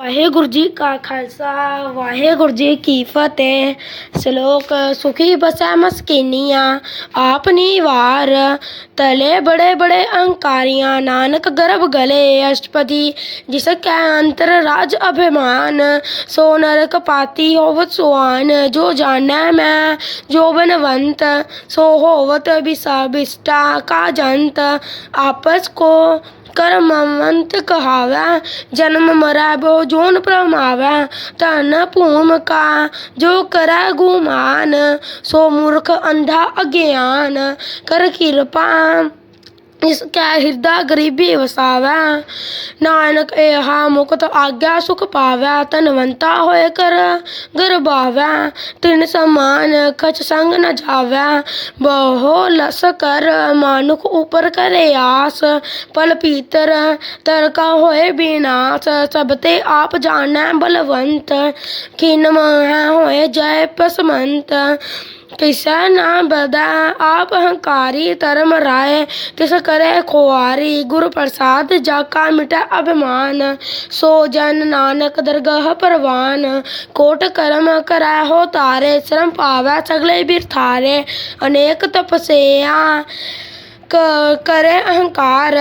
ਵਾਹਿਗੁਰੂ ਜੀ ਕਾ ਖਾਲਸਾ ਵਾਹਿਗੁਰੂ ਜੀ ਕੀ ਫਤਿਹ ਸ਼ਲੋਕ ਸੁਖੀ ਬਸੈ ਮਸਕੀਨੀਆਂ ਆਪ ਨਿਵਾਰ ਤਲੇ ਬੜੇ ਬੜੇ ਅਹੰਕਾਰੀਆਂ ਨਾਨਕ ਗਰਭ ਗਲੇ ਅਸ਼ਟਪਦੀ ਜਿਸ ਕੈ ਅੰਤਰ ਰਾਜ ਅਭਿਮਾਨ ਸੋ ਨਰਕ ਪਾਤੀ ਹੋਵਤ ਸੁਆਨ ਜੋ ਜਾਣੈ ਮੈਂ ਜੋ ਬਨਵੰਤ ਸੋ ਹੋਵਤ ਬਿਸਾ ਬਿਸਟਾ ਕਾ ਜੰਤ ਆਪਸ ਕੋ ਕਰਮਵੰਤ ਕਹਾਵੈ, ਜਨਮ ਮਰੈ ਬੋ ਜੋਨ ਪ੍ਰਮਾਵੈ, ਧਨ ਭੂਮ ਕਾ ਜੋ ਕਰੈ ਗੁਮਾਨ ਸੋ ਮੂਰਖ ਅੰਧਾ ਅਗਿਆਨ, ਕਰ ਕਿਰਪਾ ਇਸ ਕੈ ਹਿਰਦਾ ਗਰੀਬੀ ਵਸਾਵੈ ਨਾਨਕ ਏਹਾ ਮੁਕਤ ਆਗਿਆ ਸੁਖ ਪਾਵੈ ਧਨਵੰਤਾ ਹੋਏ ਕਰ ਗਰਬਾਵੈ ਤਿਨ ਸਮਾਨ ਕਛ ਸੰਗ ਨ ਜਾਵੈ ਬਹੁ ਲਸ ਕਰ ਮਾਨੁਖ ਉਪਰ ਕਰੇ ਆਸ ਪਲ ਪੀਤਰ ਤਰਕਾ ਹੋਏ ਬਿਨਾਸ਼ ਸਭ ਤੇ ਆਪ ਜਾਣੈ ਬਲਵੰਤ ਕਿਨ ਮੋਹ ਹੋਏ ਜੈ ਪਸਮੰਤ ਨਾ ਬਦਾ, ਆਪ ਹੰਕਾਰੀ ਧਰਮ ਰਾਏ, ਤਿਸ ਕਰੇ ਖੁਆਰੀ, ਗੁਰ ਪ੍ਰਸਾਦ ਜਾ ਕਾ ਮਿਟੈ ਅਭਿਮਾਨ, ਸੋ ਜਨ ਨਾਨਕ ਦਰਗਾਹ ਪਰਵਾਨ, ਕੋਟ ਕਰਮ ਕਰੈ ਹੋ ਤਾਰੇ ਸ਼ਰਮ ਪਾਵੈ ਸਗਲੇ ਬਿਰਥਾਰੇ ਅਨੇਕ ਤਪਸਿਆ ਕਰੇ ਅਹੰਕਾਰ।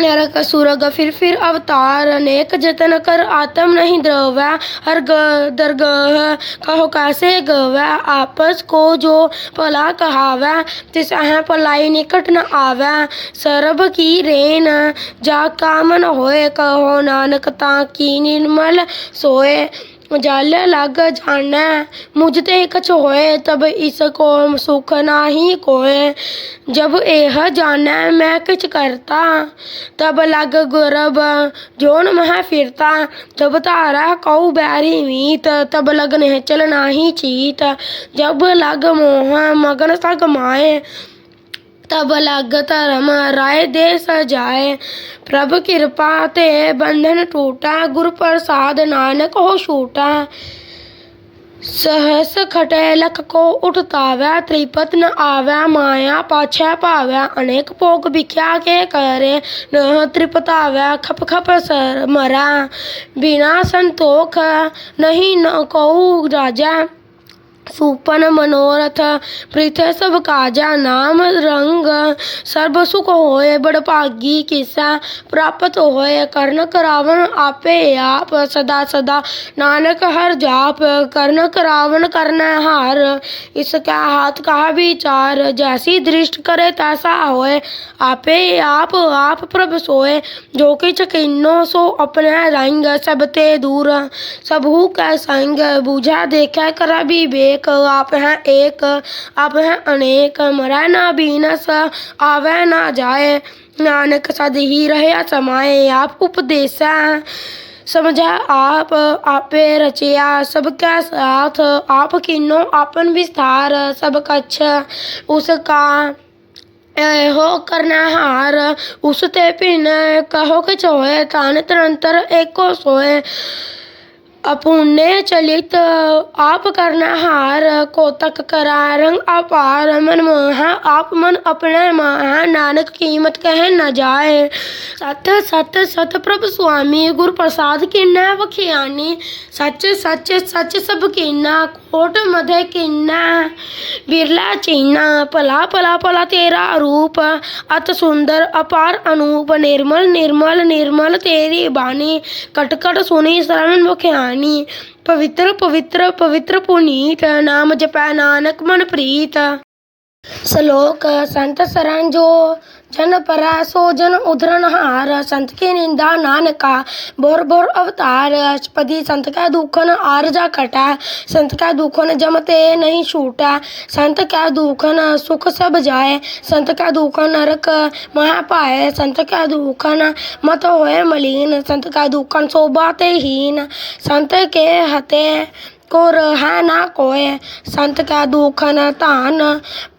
नरक सुरग फिर फिर अवतार अनेक जतन कर आत्म नहीं द्रवै हर दरगह कहो कैसे गवै आपस को जो भला कहावै तिस भलाई निकट न आवै सरब की रेन जा कामन होए कहो नानक ता की निर्मल सोए जल लग जानै, मुझ ते कछ होए तब इसको सुख नाही कोय जब एह जानै मैं किछ करता, तब लग गुरब जोन मह फिरता। जब तारा कऊ बैरी मीत, तब लग निहचल नाही चीत। जब लग मोह मगन सग माए तब लग धर्म राय दे सजाए। प्रभ कृपा ते बंधन टूटा गुर प्रसाद नानक हो छूटा। सहस खटे लख को उठतावै त्रिपत न आवै, माया पाछै पावै, अनेक भोग भिख्या के करे। न त्रिपतावै खप खप सर मरा। बिना संतोख नहीं न कहू राजा। सुपन मनोरथ प्रीथे सब काजा, नाम, रंग। सर्ब सुख होए बड़ भागी किसा, प्राप्त होए कर्ण करावन आपे आप, सदा सदा नानक हर जाप। कर्ण करावन करना हार, इसका हाथ का विचार। जैसी दृष्ट करे तैसा होए आपे आप आप प्रभ सोए जो कि किन्नो सो अपने रंग, सब ते दूर। सबहु कै संग, बुझा देखा कर विवेक। अनेक आप हैं एक आप हैं अनेक। मरे ना बीनस आवे ना जाए। नानक सद ही रहे समाए, आप उपदेश। हैं समझा आप, आपे रचया सबका साथ। आप किन्नो आपन विस्तार, सब कछ उसका हो करना हार। उसते भिन्न कहो कि छोए तान तरंतर एको सोए। ਸੋਏ अपुण्य चलित आप करना हार, कोतक करा रंग अपार, मन मोहा, आप मन अपने महा, नानक कीमत कह न जाए। सत सत सत प्रभ स्वामी, गुरु प्रसाद किन्ना वखियानी। सच सच सच सब किन्ना कोट मधे किन्ना। बिरला चीना, पला पला पला तेरा रूप। अत सुंदर, अपार, अनूप, निर्मल निर्मल निर्मल तेरी बानी कट कट सुनी शरण मुखियानी జ్ఞాని. పవిత్ర పవిత్ర పవిత్ర పునీత నామ జప నానక్ మన ప్రీత. श्लोक संत सरन जो जन परासो जन उधरण हार। संत के निंदा नानका। बोर बोर अवतार। अष्टपदी संत का दुखन आरजा कटा। संत का दुखन जमते नहीं छूटा। संत का दुखन सुख सब जाए। संत का दुखन नरक महा पाए। संत का दुखन मत होए मलिन। संत का दुखन शोभाते हीन। संत के हते को रहा ना कोय संत का दुख न तान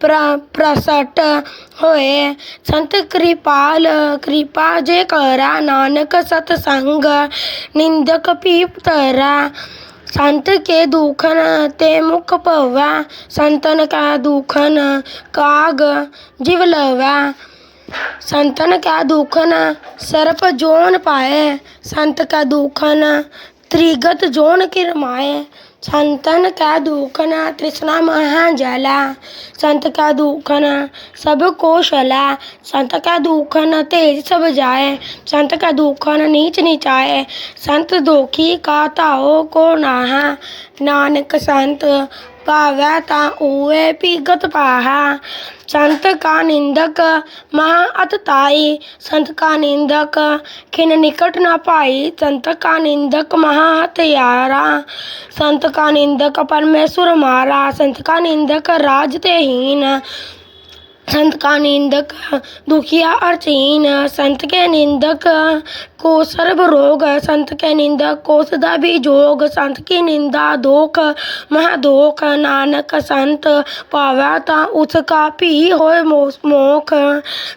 प्र, प्रसट होए। संत कृपाल, कृपा जे करा नानक सतसंग, निंदक पीप तरा। संत के दुखन ते मुख पवा। संतन का दुखन काग जिवलवा संतन का दुखन सर्प जोन पाए। संत का दुखन त्रिगत जोन किरमाए। संतन का दुखन तृष्णा महा जला संत का दुखन सब कोशला। संत का दुखन तेज सब जाए। संत का दुखन नीच नीचाए। संत दोखी का ताओ को नाहा। नानक संत पावै ता उए पीगत पाहा संत का निंदक महा अतताई संत का निंदक खिन निकट न पाई संत का निंदक महा हत्यारा संत का निंदक परमेश्वर मारा संत का निंदक राज ते हीन संत का निंदक, दुखिया अर्चहीन संत के निंदक को सर्व रोग, संत के निंदक को सदा भी जोग। संत की निंदा दोख, महादोख। नानक संत पावा ता उसका भी मो- मोख।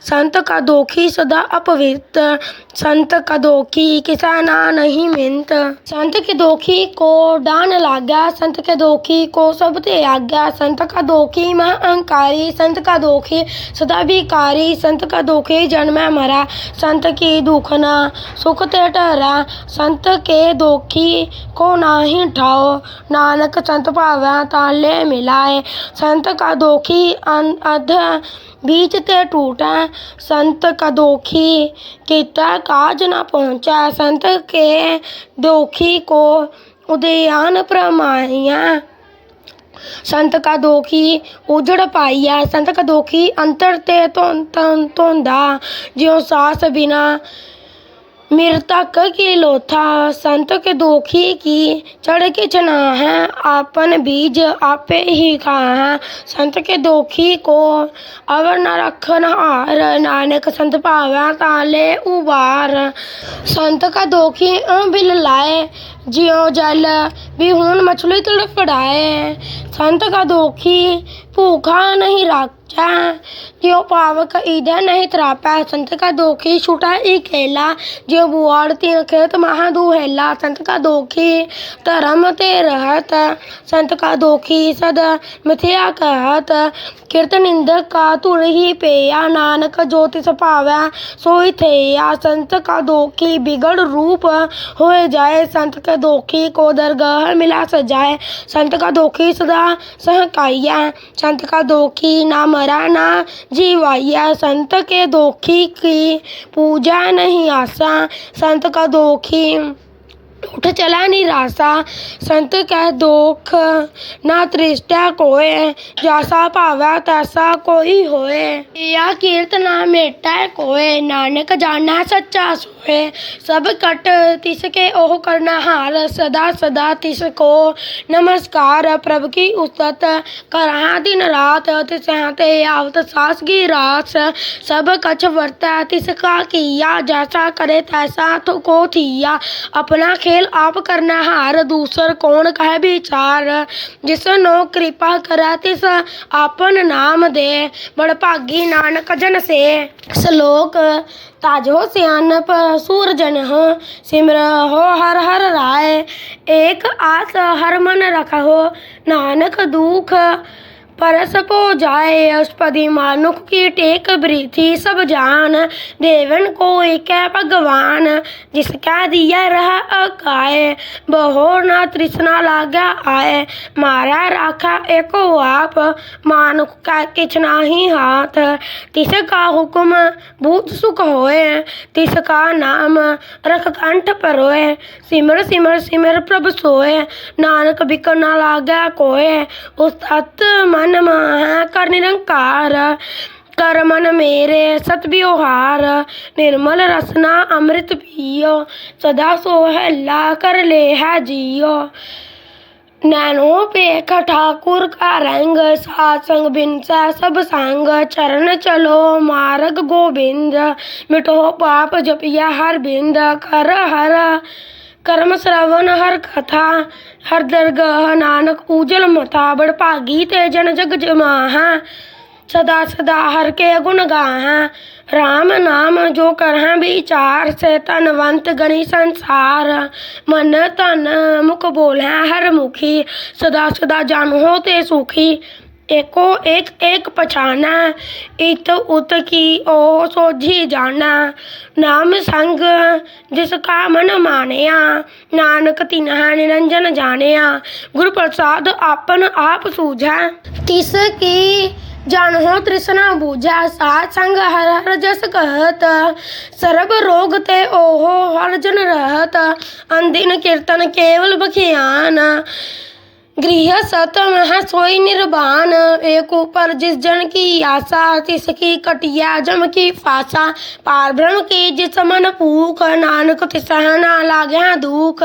संत का दोखी सदा अपवित्र। संत का दोखी किसा ना नहीं मिंत। संत के दोखी को डान लाग्या। संत के दोखी को सब ते आज्ञा। संत का दोखी मह अहंकारी संत का दोखी सदा विकारी संत का दोखी जन्म मरा। संत की दुखना सुख ते ठहरा। संत के दोखी को नाही ठाओ। नानक संत पावै ताले मिलाए। संत का दोखी अध बीच ते टूटा। संत का दोखी किता काज न पहुँचा। संत के दोखी को उदयान प्रमाया संत का दोखी उजड़ पाइया संत का दोखी अंतर ते धोंदा ज्यो सास बिना मृतक की लोथा संत के दोखी की चढ़ के चना है आपन बीज आपे ही खा है संत के दोखी को अवर न रखन हार नानक संत पावै ताले उबार संत का दोखी बिल लाए जियो जल भी हून मछली तड़फड़ाए संत का दोखी भूखा नहीं राजा जियो पावक ईदे नहीं त्रापा संत का दोखी छूटा ई खेला जियो बुआड़ती खेत महा दुहेला संत का दोखी धर्म ते रहत संत का दोखी सद मिथ्या कहत कीर्त निंदक का तुर ही पेया नानक ज्योतिष पावै सोई थेया संत का दोखी बिगड़ रूप हो जाए के दोखी को दरगाह मिला सजाए। संत का दोखी सदा सहकाइया। संत का दोखी ना मरा, ना जीवाइया। संत के दोखी की पूजा नहीं आसा संत का दोखी उठ चला निराशा संत कह दोख ना तृष्टा कोय जैसा पावै तैसा कोई होए। या कीर्त ना मेटा कोय नानक जाना सच्चा सोए। सब कट तिसके ओह करना हार, सदा सदा तिसको नमस्कार। प्रभु की उस्तत करहा दिन रात तिस ते आवत सास की रास। सब कछ वर्त, तिसका किया, जैसा करे तैसा तो को थिया। अपना खेल आप करना हार, दूसर कौन कह विचार? जिस नो कृपा करै तिस आपन नाम दे। बड़ भागी नानक जन से। श्लोक ताजो सियानप सूर जन हो, सिमर हो हर हर राय। एक आस हर मन रखो नानक दुख परस पो जाए अष्पदी मानुख की टेक ब्रीथी सब जान, देवन को एक भगवान जिसका दिया रहा अकाय। बहो न तृष्णा लागा आए, मारा राखा एको आप। मानुख का किछ नाही हाथ तिसका हुक्म भूत सुख होए। तिसका नाम रख कंठ परोए। सिमर सिमर सिमर प्रभ सोए। नानक बिक न लागा कोय उस तत् मन मह कर निरंकार, कर मन मेरे सत व्यवहार, निर्मल रसना अमृत पियो, सदा सोहला कर ले है जियो। नैनो पे ठाकुर का रंग, सासंग बिन सा सब संग, चरण चलो मार्ग गोविंद, मिटो पाप जपिया हर बिंद, कर हर कर्म श्रवण हर कथा हर दरगाह नानक उजल मता बड़ भागी ते जन जग जमाहा सदा सदा हर के गुण गाहा राम नाम जो करह विचार से तनवंत गणी संसार मन तन मुख बोले हर मुखी सदा सदा जान हो ते सुखी एको एक एक पछाना इत उत की ओ सोझी जाना नाम संग जिसका मन मानिया नानक तिन्हा निरंजन जानिया गुरु प्रसाद आपन आप सूझा तिस की जानो तृष्णा बूझा सात संग हर हर जस कहत सर्ब रोग ते ओहो हर जन रहत अंदिन कीर्तन केवल बखियान गृह सत मह सोई निर्वाण एक ऊपर जिस जन की आशा तिसकी कटिया, जम की फासा। ब्रह्म की जिस मन पूख नानक तिसह ना लाग्या दुख।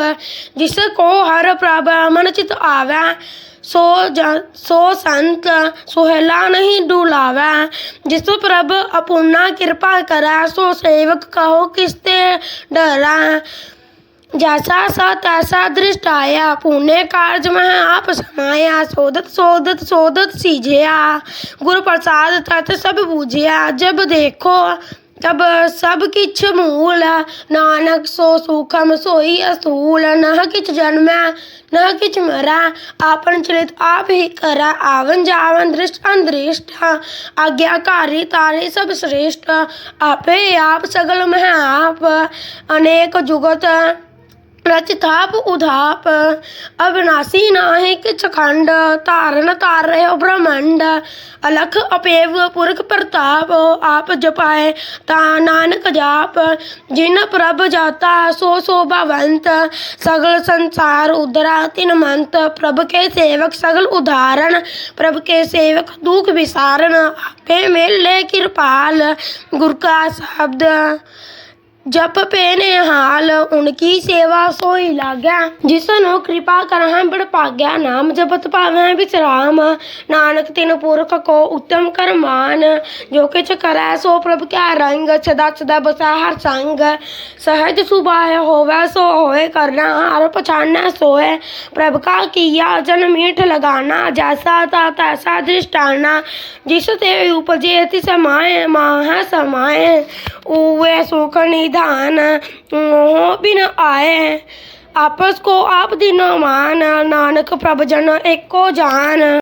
जिसको हर प्रभु चित आवे, सो ज, सो संत सुहेला नहीं डुलावे। जिस प्रभ अपूर्णा कृपा करा, सो सेवक कहो किसते डरा। जैसा सा तैसा दृष्ट आया, पुण्य कार्य में आप समाया सोदत सोदत सोदत सीझिया। गुरु प्रसाद तत् सब बूझिया, जब देखो, तब सब किछ मूल। नानक सो सुखम सोई असूल, न किछ जन्म, न किछ मरा। आपन चलित आप ही करा आवन जावन दृष्ट अंदृष्ट आज्ञाकारी तारे सब श्रेष्ठ, आपे आप सगल में आप। अनेक जुगत रचिताप उधाप अविनाशी नाहि किछ खंड तारन तार रहे ब्रह्मंड अलख अपेव पुरख प्रताप आप जपाए ता नानक जाप जिन प्रभ जाता सो शोभावंत सगल संसार उदरा तिन मंत प्रभ के सेवक सगल उदाहरण प्रभ के सेवक दुख विसारण आपे मेल ले कृपाल गुर का शब्द जप पेने हाल उनकी सेवा सोई लाग्या जिसनो कृपा करह बड़ पाग्या नाम जपत पावे विश्राम नानक तिन पुरख को उत्तम कर मान जो किछ करै सो प्रभ क्या रंग, सदा सदा बसा हर संग। सहज सुभाय होवे, सो होए करना, हर पछाना सोए प्रभ का किया, जन मीठ लगाना, जैसा ता तैसा दृष्टाना। जिस ते उपजे, तिस समाए माह समाए। उवे सुख निधान बिन आए। आपस को आप दिन मान, नानक प्रभ जन एको जान।